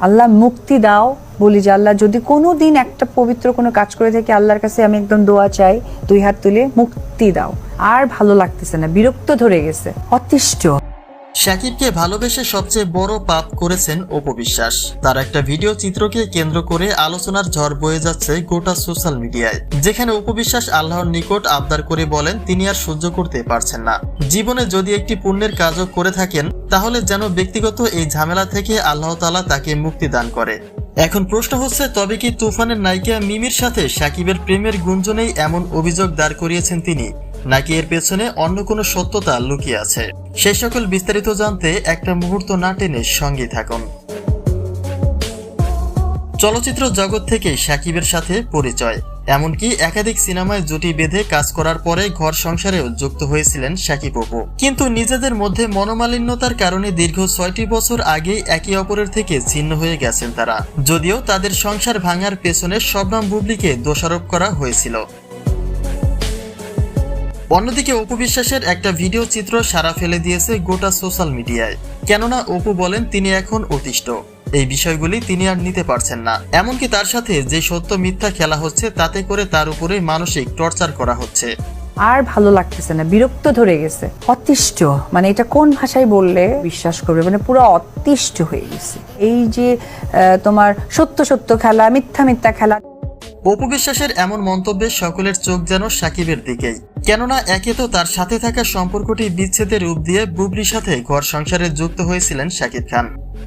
আল্লাহ মুক্তি দাও বলি যে আল্লাহ, যদি কোনো দিন একটা পবিত্র কোনো কাজ করে থাকি আল্লাহর কাছে আমি একদম দোয়া চাই, দুই হাত তুলে মুক্তি দাও। আর ভালো লাগতেছে না, বিরক্ত ধরে গেছে। অতিষ্ঠ। শাকিবকে ভালোবেসে সবচেয়ে বড় পাপ করেছেন অপবিশ্বাস তার একটা ভিডিও চিত্রকে কেন্দ্র করে আলোচনার ঝড় বয়ে যাচ্ছে গোটা সোশ্যাল মিডিয়ায়, যেখানে উপবিশ্বাস আল্লাহর নিকট আবদার করে বলেন, তিনি আর সহ্য করতে পারছেন না। জীবনে যদি একটি পুণ্যের কাজও করে থাকেন, তাহলে যেন ব্যক্তিগত এই ঝামেলা থেকে আল্লাহ তালা তাকে মুক্তি দান করে। এখন প্রশ্ন হচ্ছে, তবে কি তুফানের নায়িকা মিমির সাথে সাকিবের প্রেমের গুঞ্জনেই এমন অভিযোগ দাঁড় করিয়েছেন তিনি? নাকি এর পেছনে অন্য কোনো সত্যতা লুকিয়ে আছে? সেই সকল বিস্তারিত জানতে একটা মুহূর্ত না টেনে সঙ্গে থাকুন। চলচ্চিত্র জগৎ থেকে সাকিবের সাথে পরিচয়। এমনকি একাধিক সিনেমায় জুটি বেঁধে কাজ করার পরে ঘর সংসারেও যুক্ত হয়েছিলেন সাকিব অপু কিন্তু নিজেদের মধ্যে মনোমালিন্যতার কারণে দীর্ঘ ছয়টি বছর আগে একে অপরের থেকে ছিন্ন হয়ে গেছেন তারা। যদিও তাদের সংসার ভাঙার পেছনে শবনাম বুবলিকে দোষারোপ করা হয়েছিল। অন্যদিকে অপু বিশ্বাসের একটা ভিডিও চিত্র সারা ফেলে দিয়েছে গোটা সোশ্যাল মিডিয়ায়। কেননা অপু বলেন তিনি এখন অতিষ্ঠ। এই বিষয়গুলি তিনি আর নিতে পারছেন না। এমনকি তার সাথে যে সত্য মিথ্যা খেলা হচ্ছে তাতে করে তার উপরে মানসিক টর্চার করা হচ্ছে। আর ভালো লাগতেছে না বিরক্ত ধরে গেছে। অতিষ্ঠ মানে এটা কোন ভাষায় বললে বিশ্বাস করবে? মানে পুরো অতিষ্ঠ হয়ে গেছে। এই যে তোমার সত্য সত্য খেলা মিথ্যা মিথ্যা খেলা। অপু বিশ্বাসের এমন মন্তব্যে সকলের চোখ যেন সাকিবের দিকেই। কেননা একে তো তার সাথে থাকা সম্পর্কটি বিচ্ছেদের রূপ দিয়ে বুবলির সাথে ঘর সংসারে যুক্ত হয়েছিলেন শাকিব খান।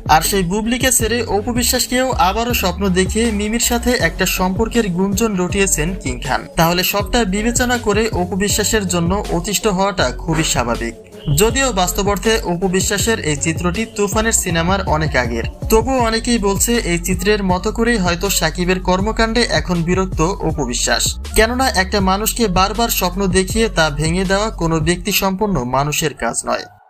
আর সেই বুবলিকে ছেড়ে অপবিশ্বাসকেও আবারও স্বপ্ন দেখিয়ে মিমির সাথে একটা সম্পর্কের গুঞ্জন রটিয়েছেন কিং খান। তাহলে সবটা বিবেচনা করে অপবিশ্বাসের জন্য অতিষ্ঠ হওয়াটা খুবই স্বাভাবিক। যদিও বাস্তব অর্থে অপু বিশ্বাসের এই চিত্রটি তুফানের সিনেমার অনেক আগের। তবুও অনেকেই বলছে এই চিত্রের মতো করেই হয়তো সাকিবের কর্মকাণ্ডে এখন বিরক্ত অপু বিশ্বাস। কেননা একটা মানুষকে বারবার স্বপ্ন দেখিয়ে তা ভেঙে দেওয়া কোনো ব্যক্তি সম্পন্ন মানুষের কাজ নয়।